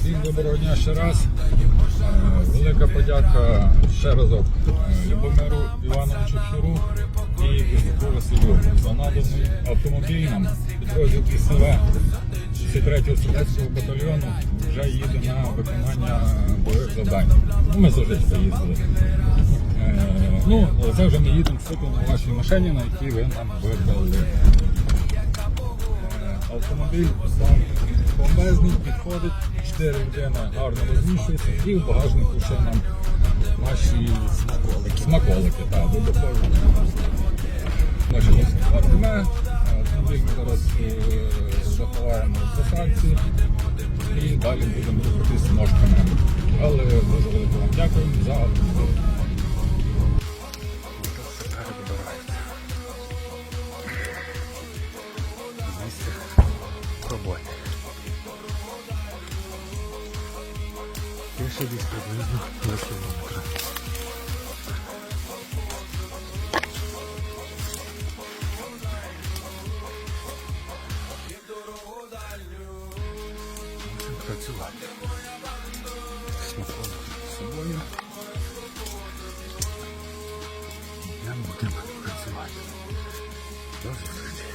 Всім доброго дня ще раз. Велика подяка ще разок е, Любомиру Івановичу Щуру і Костяку Василю за наданий автомобіль нам. Підрозділ КСВ 63-го стрілецького батальйону вже їде на виконання бойових завдань. Ну, Ми завжди їздили. Е, Ну, це вже ми їдемо циклом на вашій машині, на якій ви нам видали. Автомобіль бомбезний, підходить, 4 людини гарно розміщується і в багажнику ще нам наші смаколики. Смаколики, так, додаткові. Наші смаколики. Автомобіль ми зараз е, заховаємо в засадці і далі будемо рухатися ножками. Але дуже велике вам дякую за автомобіль. Роботи. Я ще десь приблизно до кілометра. Мусимо працювати. Смаколик з собою. Днем будемо працювати. До зустрічі.